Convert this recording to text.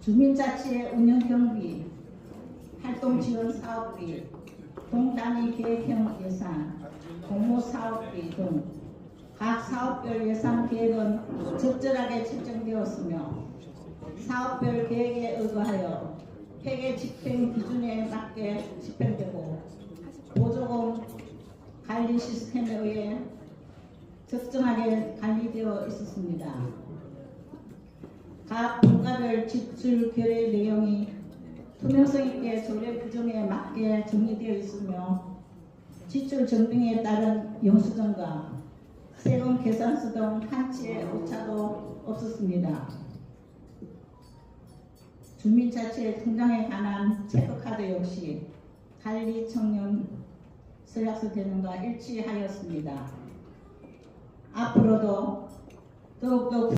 주민자치의 운영 경비, 활동 지원 사업비, 동단위 계획형 예산, 공모 사업비 등 각 사업별 예산 계획은 적절하게 책정되었으며 사업별 계획에 의거하여 회계 집행 기준에 맞게 집행되고 보조금 관리 시스템에 의해 적정하게 관리되어 있었습니다. 각 분과별 지출 결의 내용이 투명성 있게 조례 규정에 맞게 정리되어 있으며 지출 증빙에 따른 영수증과 세금 계산서 등 한치의 오차도 없었습니다. 주민자치 통장에 관한 체크카드 역시 관리 청년 서약서 대능과 일치하였습니다. 앞으로도 더욱더